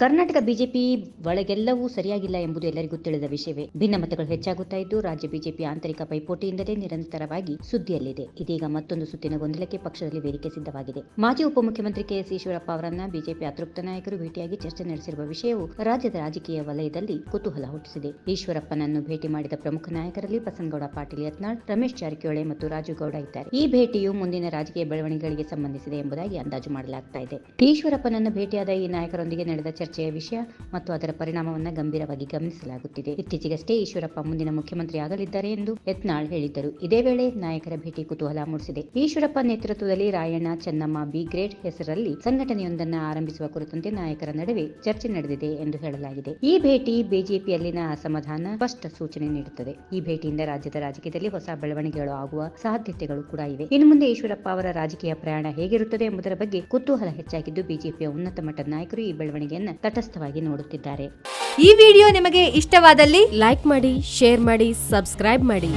Karnataka BJP ಒಳಗೆಲ್ಲವೂ ಸರಿಯಾಗಿಲ್ಲ ಎಂಬುದು ಎಲ್ಲರಿಗೂ ತಿಳಿದ ವಿಷಯವೇ. ಭಿನ್ನಮತಗಳು ಹೆಚ್ಚಾಗುತ್ತಾ ಇದ್ದು, ರಾಜ್ಯ ಬಿಜೆಪಿ ಆಂತರಿಕ ಪೈಪೋಟಿಯಿಂದಲೇ ನಿರಂತರವಾಗಿ ಸುದ್ದಿಯಲ್ಲಿದೆ. ಇದೀಗ ಮತ್ತೊಂದು ಸುತ್ತಿನ ಗೊಂದಲಕ್ಕೆ ಪಕ್ಷದಲ್ಲಿ ವೇದಿಕೆ ಸಿದ್ಧವಾಗಿದೆ. ಮಾಜಿ ಉಪಮುಖ್ಯಮಂತ್ರಿ ಕೆಎಸ್ ಈಶ್ವರಪ್ಪ ಅವರನ್ನ ಬಿಜೆಪಿ ಅತೃಪ್ತ ನಾಯಕರು ಭೇಟಿಯಾಗಿ ಚರ್ಚೆ ನಡೆಸಿರುವ ವಿಷಯವು ರಾಜ್ಯದ ರಾಜಕೀಯ ವಲಯದಲ್ಲಿ ಕುತೂಹಲ ಹುಟ್ಟಿಸಿದೆ. ಈಶ್ವರಪ್ಪನನ್ನು ಭೇಟಿ ಮಾಡಿದ ಪ್ರಮುಖ ನಾಯಕರಲ್ಲಿ ಬಸನಗೌಡ, ಪಾಟೀಲ್, ಯತ್ನಾಳ್, ರಮೇಶ್ ಜಾರಕಿಹೊಳಿ ಮತ್ತು ರಾಜುಗೌಡ ಇದ್ದಾರೆ. ಈ ಭೇಟಿಯು ಮುಂದಿನ ರಾಜಕೀಯ ಬೆಳವಣಿಗೆಗಳಿಗೆ ಸಂಬಂಧಿಸಿದೆ ಎಂಬುದಾಗಿ ಅಂದಾಜು ಮಾಡಲಾಗ್ತಾ ಇದೆ. ಈಶ್ವರಪ್ಪನನ್ನು ಭೇಟಿಯಾದ ಈ ನಾಯಕರೊಂದಿಗೆ ನಡೆದ ಚರ್ಚೆಯ ವಿಷಯ ಮತ್ತು ಅದರ ಪರಿಣಾಮವನ್ನು ಗಂಭೀರವಾಗಿ ಗಮನಿಸಲಾಗುತ್ತಿದೆ. ಇತ್ತೀಚೆಗಷ್ಟೇ ಈಶ್ವರಪ್ಪ ಮುಂದಿನ ಮುಖ್ಯಮಂತ್ರಿ ಆಗಲಿದ್ದಾರೆ ಎಂದು ಯತ್ನಾಳ್ ಹೇಳಿದ್ದರು. ಇದೇ ವೇಳೆ ನಾಯಕರ ಭೇಟಿ ಕುತೂಹಲ ಮೂಡಿಸಿದೆ. ಈಶ್ವರಪ್ಪ ನೇತೃತ್ವದಲ್ಲಿ ರಾಯಣ್ಣ, ಚೆನ್ನಮ್ಮ, ಬಿ ಗ್ರೇಡ್ ಹೆಸರಲ್ಲಿ ಸಂಘಟನೆಯೊಂದನ್ನು ಆರಂಭಿಸುವ ಕುರಿತಂತೆ ನಾಯಕರ ನಡುವೆ ಚರ್ಚೆ ನಡೆದಿದೆ ಎಂದು ಹೇಳಲಾಗಿದೆ. ಈ ಭೇಟಿ ಬಿಜೆಪಿಯಲ್ಲಿನ ಅಸಮಾಧಾನ ಸ್ಪಷ್ಟ ಸೂಚನೆ ನೀಡುತ್ತದೆ. ಈ ಭೇಟಿಯಿಂದ ರಾಜ್ಯದ ರಾಜಕೀಯದಲ್ಲಿ ಹೊಸ ಬೆಳವಣಿಗೆಗಳು ಆಗುವ ಸಾಧ್ಯತೆಗಳು ಕೂಡ ಇವೆ. ಇನ್ನು ಮುಂದೆ ಈಶ್ವರಪ್ಪ ಅವರ ರಾಜಕೀಯ ಪ್ರಯಾಣ ಹೇಗಿರುತ್ತದೆ ಎಂಬುದರ ಬಗ್ಗೆ ಕುತೂಹಲ ಹೆಚ್ಚಾಗಿದ್ದು, ಬಿಜೆಪಿಯ ಉನ್ನತ ಮಟ್ಟದ ನಾಯಕರು ಈ ಬೆಳವಣಿಗೆಯನ್ನು ತಟಸ್ಥವಾಗಿ ನೋಡುತ್ತಿದ್ದಾರೆ. ಈ ವಿಡಿಯೋ ನಿಮಗೆ ಇಷ್ಟವಾದಲ್ಲಿ ಲೈಕ್ ಮಾಡಿ ಶೇರ್ ಮಾಡಿ ಸಬ್ಸ್ಕ್ರೈಬ್ ಮಾಡಿ.